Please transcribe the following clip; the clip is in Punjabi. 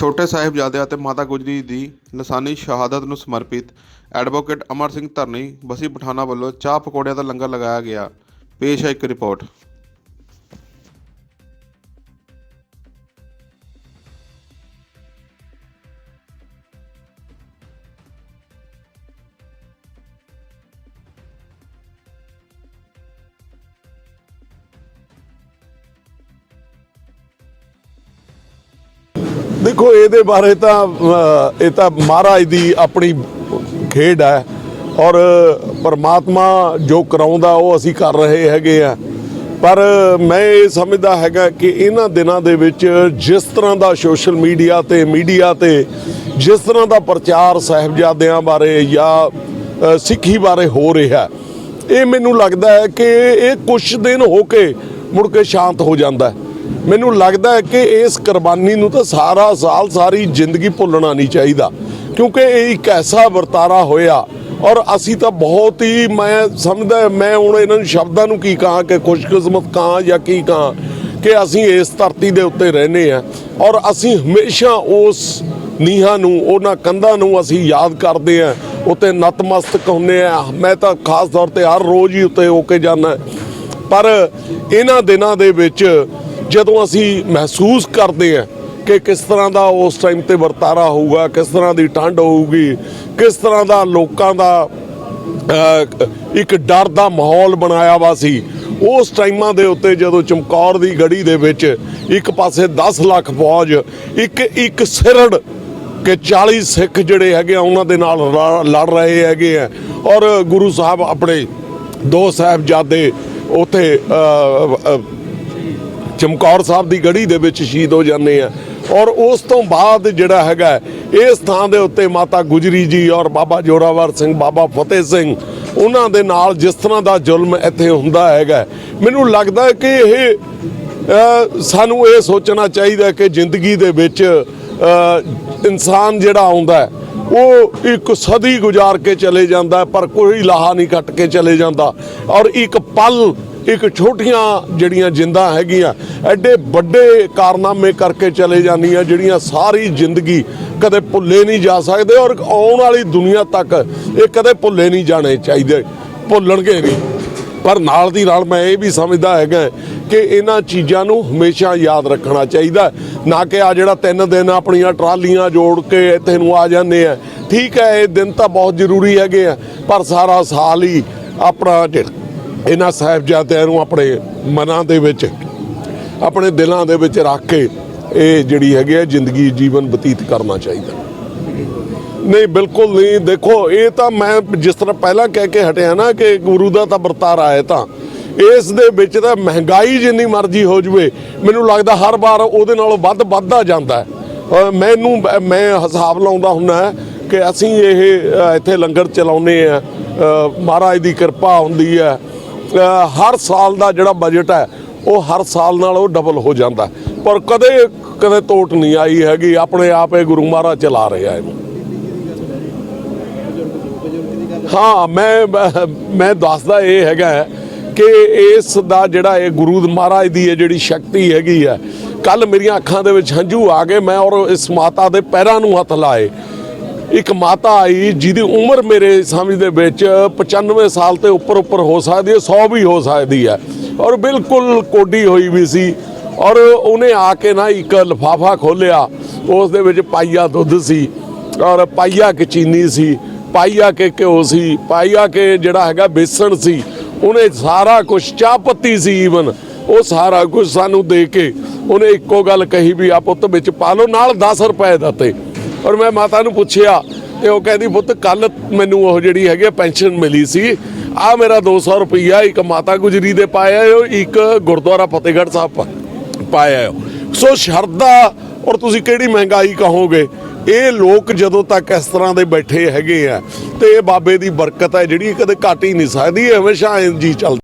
ਛੋਟੇ ਸਾਹਿਬਜ਼ਾਦਿਆਂ ਅਤੇ ਮਾਤਾ ਗੁਜਰੀ ਦੀ ਲਾਸਾਨੀ ਸ਼ਹਾਦਤ ਨੂੰ ਸਮਰਪਿਤ ਐਡਵੋਕੇਟ ਅਮਰ ਸਿੰਘ ਧਰਨੀ, ਬਸੀ ਪਠਾਣਾ ਵੱਲੋਂ ਚਾਹ ਪਕੌੜਿਆਂ ਦਾ ਲੰਗਰ ਲਗਾਇਆ ਗਿਆ। ਪੇਸ਼ ਹੈ ਇੱਕ ਰਿਪੋਰਟ। ਦੇਖੋ, ਇਹਦੇ ਬਾਰੇ ਤਾਂ ਇਹ ਤਾਂ ਮਹਾਰਾਜ ਦੀ ਆਪਣੀ ਖੇਡ ਹੈ ਔਰ ਪਰਮਾਤਮਾ ਜੋ ਕਰਾਉਂਦਾ, ਉਹ ਅਸੀਂ ਕਰ ਰਹੇ ਹੈਗੇ ਆ। ਪਰ ਮੈਂ ਇਹ ਸਮਝਦਾ ਹੈਗਾ ਕਿ ਇਹਨਾਂ ਦਿਨਾਂ ਦੇ ਵਿੱਚ ਜਿਸ ਤਰ੍ਹਾਂ ਦਾ ਸੋਸ਼ਲ ਮੀਡੀਆ ਤੇ ਮੀਡੀਆ ਤੇ ਜਿਸ ਤਰ੍ਹਾਂ ਦਾ ਪ੍ਰਚਾਰ ਸਾਹਿਬਜ਼ਾਦਿਆਂ ਬਾਰੇ ਜਾਂ ਸਿੱਖੀ ਬਾਰੇ ਹੋ ਰਿਹਾ, ਇਹ ਮੈਨੂੰ ਲੱਗਦਾ ਹੈ ਕਿ ਇਹ ਕੁਝ ਦਿਨ ਹੋ ਕੇ ਮੁੜ ਕੇ ਸ਼ਾਂਤ ਹੋ ਜਾਂਦਾ ਹੈ। ਮੈਨੂੰ ਲੱਗਦਾ ਹੈ ਕਿ ਇਸ ਕੁਰਬਾਨੀ ਨੂੰ ਤਾਂ ਸਾਰਾ ਸਾਲ ਸਾਰੀ ਜ਼ਿੰਦਗੀ ਭੁੱਲਣਾ ਨਹੀਂ ਚਾਹੀਦਾ, ਕਿਉਂਕਿ ਇਹ ਇੱਕ ਐਸਾ ਵਰਤਾਰਾ ਹੋਇਆ ਔਰ ਅਸੀਂ ਤਾਂ ਬਹੁਤ ਹੀ, ਮੈਂ ਸਮਝਦਾ ਮੈਂ ਹੁਣ ਇਹਨਾਂ ਨੂੰ ਸ਼ਬਦਾਂ ਨੂੰ ਕੀ ਕਹਾਂ ਕਿ ਖੁਸ਼ਕਿਸਮਤ ਕਹਾਂ ਜਾਂ ਕੀ ਕਹਾਂ ਕਿ ਅਸੀਂ ਇਸ ਧਰਤੀ ਦੇ ਉੱਤੇ ਰਹਿੰਦੇ ਆ ਔਰ ਅਸੀਂ ਹਮੇਸ਼ਾ ਉਸ ਨੀਹਾਂ ਨੂੰ, ਉਹਨਾਂ ਕੰਧਾਂ ਨੂੰ ਅਸੀਂ ਯਾਦ ਕਰਦੇ ਆ ਉੱਤੇ ਨਤਮਸਤਕ ਹੁੰਨੇ ਆ ਮੈਂ ਤਾਂ ਖਾਸ ਤੌਰ ਤੇ ਹਰ ਰੋਜ਼ ਹੀ ਉੱਤੇ ਹੋ ਕੇ ਜਾਂਦਾ ਪਰ ਇਹਨਾਂ ਦਿਨਾਂ ਦੇ ਵਿੱਚ ਜਦੋਂ ਅਸੀਂ ਮਹਿਸੂਸ ਕਰਦੇ ਹਾਂ ਕਿ ਕਿਸ ਤਰ੍ਹਾਂ ਦਾ ਉਸ ਟਾਈਮ ਤੇ ਵਰਤਾਰਾ ਹੋਊਗਾ, ਕਿਸ ਤਰ੍ਹਾਂ ਦੀ ਠੰਡ ਹੋਊਗੀ, ਕਿਸ ਤਰ੍ਹਾਂ ਦਾ ਲੋਕਾਂ ਦਾ ਇੱਕ ਡਰ ਦਾ ਮਾਹੌਲ ਬਣਾਇਆ ਵਾ ਸੀ, ਉਸ ਟਾਈਮਾਂ ਦੇ ਉੱਤੇ ਜਦੋਂ ਚਮਕੌਰ ਦੀ ਗੜੀ ਦੇ ਵਿੱਚ ਇੱਕ ਪਾਸੇ 10 ਲੱਖ ਫੌਜ, ਇੱਕ ਇੱਕ ਸਿਰੜ ਕਿ 40 ਸਿੱਖ ਜਿਹੜੇ ਹੈਗੇ ਆ, ਉਹਨਾਂ ਦੇ ਨਾਲ ਰ- ਲੜ ਰਹੇ ਹੈਗੇ ਆ ਔਰ ਗੁਰੂ ਸਾਹਿਬ ਆਪਣੇ ਦੋ ਸਾਹਿਬਜ਼ਾਦੇ ਉਥੇ ਚਮਕੌਰ ਸਾਹਿਬ ਦੀ ਗੜੀ ਦੇ ਵਿੱਚ ਸ਼ਹੀਦ ਹੋ ਜਾਂਦੇ ਆ। ਔਰ ਉਸ ਤੋਂ ਬਾਅਦ ਜਿਹੜਾ ਹੈਗਾ, ਇਸ ਥਾਂ ਦੇ ਉੱਤੇ ਮਾਤਾ ਗੁਜਰੀ ਜੀ ਔਰ ਬਾਬਾ ਜੋਰਾਵਰ ਸਿੰਘ, ਬਾਬਾ ਫਤਿਹ ਸਿੰਘ, ਉਹਨਾਂ ਦੇ ਨਾਲ ਜਿਸ ਤਰ੍ਹਾਂ ਦਾ ਜ਼ੁਲਮ ਇੱਥੇ ਹੁੰਦਾ ਹੈਗਾ, ਮੈਨੂੰ ਲੱਗਦਾ ਕਿ ਇਹ ਸਾਨੂੰ ਇਹ ਸੋਚਣਾ ਚਾਹੀਦਾ ਕਿ ਜ਼ਿੰਦਗੀ ਦੇ ਵਿੱਚ ਇਨਸਾਨ ਜਿਹੜਾ ਆਉਂਦਾ ਉਹ ਇੱਕ ਸਦੀ ਗੁਜ਼ਾਰ ਕੇ ਚਲੇ ਜਾਂਦਾ ਪਰ ਕੋਈ ਲਾਹਾ ਨਹੀਂ ਕੱਟ ਕੇ ਚਲੇ ਜਾਂਦਾ। ਔਰ ਇੱਕ ਪਲ ਇੱਕ ਛੋਟੀਆਂ ਜਿਹੜੀਆਂ ਜਿੰਦਾਂ ਹੈਗੀਆਂ, ਐਡੇ ਵੱਡੇ ਕਾਰਨਾਮੇ ਕਰਕੇ ਚਲੇ ਜਾਂਦੀਆਂ, ਜਿਹੜੀਆਂ ਸਾਰੀ ਜ਼ਿੰਦਗੀ ਕਦੇ ਭੁੱਲੇ ਨਹੀਂ ਜਾ ਸਕਦੇ ਔਰ ਆਉਣ ਵਾਲੀ ਦੁਨੀਆ ਤੱਕ ਇਹ ਕਦੇ ਭੁੱਲੇ ਨਹੀਂ ਜਾਣੇ ਚਾਹੀਦੇ, ਭੁੱਲਣਗੇ ਨਹੀਂ ਪਰ ਨਾਲ ਦੀ ਨਾਲ ਮੈਂ ਇਹ ਵੀ ਸਮਝਦਾ ਹੈਗਾ ਕਿ ਇਹਨਾਂ ਚੀਜ਼ਾਂ ਨੂੰ ਹਮੇਸ਼ਾ ਯਾਦ ਰੱਖਣਾ ਚਾਹੀਦਾ। ਨਾ ਕਿ ਆ ਜਿਹੜਾ ਤਿੰਨ ਦਿਨ ਆਪਣੀਆਂ ਟਰਾਲੀਆਂ ਜੋੜ ਕੇ ਇੱਥੇ ਨੂੰ ਆ ਜਾਂਦੇ ਆ। ਠੀਕ ਹੈ, ਇਹ ਦਿਨ ਤਾਂ ਬਹੁਤ ਜ਼ਰੂਰੀ ਹੈਗੇ ਆ, ਪਰ ਸਾਰਾ ਸਾਲ ਹੀ ਆਪਣਾ ਇਹਨਾਂ ਸਾਹਿਬਜ਼ਾਦਿਆਂ ਨੂੰ ਆਪਣੇ ਮਨਾਂ ਦੇ ਵਿੱਚ, ਆਪਣੇ ਦਿਲਾਂ ਦੇ ਵਿੱਚ ਰੱਖ ਕੇ ਇਹ ਜਿਹੜੀ ਹੈਗੀ ਹੈ ਜ਼ਿੰਦਗੀ ਜੀਵਨ ਬਤੀਤ ਕਰਨਾ ਚਾਹੀਦਾ। ਨਹੀਂ, ਬਿਲਕੁਲ ਨਹੀਂ, ਦੇਖੋ, ਇਹ ਤਾਂ ਮੈਂ ਜਿਸ ਤਰ੍ਹਾਂ ਪਹਿਲਾਂ ਕਹਿ ਕੇ ਹਟਿਆ ਨਾ ਕਿ ਗੁਰੂ ਦਾ ਤਾਂ ਵਰਤਾਰਾ ਹੈ ਤਾਂ। ਇਸ ਦੇ ਵਿੱਚ ਤਾਂ ਮਹਿੰਗਾਈ ਜਿੰਨੀ ਮਰਜ਼ੀ ਹੋ ਜਵੇ, ਮੈਨੂੰ ਲੱਗਦਾ ਹਰ ਵਾਰ ਉਹਦੇ ਨਾਲੋਂ ਵੱਧ ਵੱਧਦਾ ਜਾਂਦਾ ਮੈਨੂੰ, ਮੈਂ ਹਿਸਾਬ ਲਾਉਂਦਾ ਹੁੰਦਾ ਕਿ ਅਸੀਂ ਇਹ ਇੱਥੇ ਲੰਗਰ ਚਲਾਉਨੇ ਆ ਮਹਾਰਾਜ ਦੀ ਕਿਰਪਾ ਹੁੰਦੀ ਹੈ ਹਰ ਸਾਲ ਦਾ ਜਿਹੜਾ ਬਜਟ ਹੈ, ਉਹ ਹਰ ਸਾਲ ਨਾਲ ਉਹ ਡਬਲ ਹੋ ਜਾਂਦਾ ਪਰ ਕਦੇ ਕਦੇ ਤੋਟ ਨਹੀਂ ਆਈ ਹੈਗੀ, ਆਪਣੇ ਆਪ ਇਹ ਗੁਰੂ ਮਹਾਰਾਜ ਚਲਾ ਰਿਹਾ ਇਹਨੂੰ ਹਾਂ, ਮੈਂ ਮੈਂ ਦੱਸਦਾ ਇਹ ਹੈਗਾ ਹੈ ਕਿ ਇਸ ਦਾ ਜਿਹੜਾ ਇਹ ਗੁਰੂ ਮਹਾਰਾਜ ਦੀ ਇਹ ਜਿਹੜੀ ਸ਼ਕਤੀ ਹੈਗੀ ਹੈ ਕੱਲ ਮੇਰੀਆਂ ਅੱਖਾਂ ਦੇ ਵਿੱਚ ਹੰਝੂ ਆ ਗਏ, ਮੈਂ ਔਰ ਇਸ ਮਾਤਾ ਦੇ ਪੈਰਾਂ ਨੂੰ ਹੱਥ ਲਾਏ। ਇੱਕ ਮਾਤਾ ਆਈ ਜਿਹਦੀ ਉਮਰ ਮੇਰੇ ਸਮਝ ਦੇ ਵਿੱਚ 95 ਸਾਲ ਤੇ ਉੱਪਰ ਉੱਪਰ ਹੋ ਸਕਦੀ ਹੈ 100 ਵੀ ਹੋ ਸਕਦੀ ਹੈ। ਔਰ ਬਿਲਕੁਲ ਕੋਡੀ ਹੋਈ ਵੀ ਸੀ। ਔਰ ਉਹਨੇ ਆ ਕੇ ਨਾ ਇੱਕ ਲਫਾਫਾ ਖੋਲਿਆ ਉਸ ਦੇ ਵਿੱਚ ਪਾਈਆ ਦੁੱਧ ਸੀ। ਔਰ ਪਾਈਆ ਕੇ ਚੀਨੀ ਸੀ, ਪਾਈਆ ਕੇ ਘਿਓ ਸੀ, ਪਾਈਆ ਕੇ ਜਿਹੜਾ ਹੈਗਾ ਬੇਸਣ ਸੀ। ਉਹਨੇ ਸਾਰਾ ਕੁਝ ਚਾਹ ਪੱਤੀ ਸੀ ਈਵਨ ਉਹ ਸਾਰਾ ਕੁਝ ਸਾਨੂੰ ਦੇ ਕੇ ਉਹਨੇ ਇੱਕੋ ਗੱਲ ਕਹੀ ਵੀ ਆ ਪੁੱਤ ਵਿੱਚ ਪਾ ਲਓ, ਨਾਲ 10 ਰੁਪਏ ਦਿੱਤੇ। ਔਰ ਮੈਂ ਮਾਤਾ ਨੂੰ ਪੁੱਛਿਆ ਤੇ ਉਹ ਕਹਿੰਦੀ, ਪੁੱਤ ਕੱਲ ਮੈਨੂੰ ਉਹ ਜਿਹੜੀ ਹੈਗੀ ਪੈਨਸ਼ਨ ਮਿਲੀ ਸੀ। ਆ ਮੇਰਾ 200 ਰੁਪਈਆ ਇੱਕ ਮਾਤਾ ਗੁਜਰੀ ਦੇ ਪਾਇਆ ਹੋ ਇੱਕ ਗੁਰਦੁਆਰਾ ਫਤਿਹਗੜ੍ਹ ਸਾਹਿਬ ਪਾ- ਪਾਇਆ ਹੋ ਸੋ ਸ਼ਰਧਾ, ਔਰ ਤੁਸੀਂ ਕਿਹੜੀ ਮਹਿੰਗਾਈ ਕਹੋਗੇ? ਇਹ ਲੋਕ ਜਦੋਂ ਤੱਕ ਇਸ ਤਰ੍ਹਾਂ ਦੇ ਬੈਠੇ ਹੈਗੇ ਆ, ਤੇ ਇਹ ਬਾਬੇ ਦੀ ਬਰਕਤ ਹੈ, ਜਿਹੜੀ ਕਦੇ ਘਟ ਹੀ ਨਹੀਂ ਸਕਦੀ ਹਮੇਸ਼ਾ ਇੰਜ ਹੀ ਚੱਲਦੀ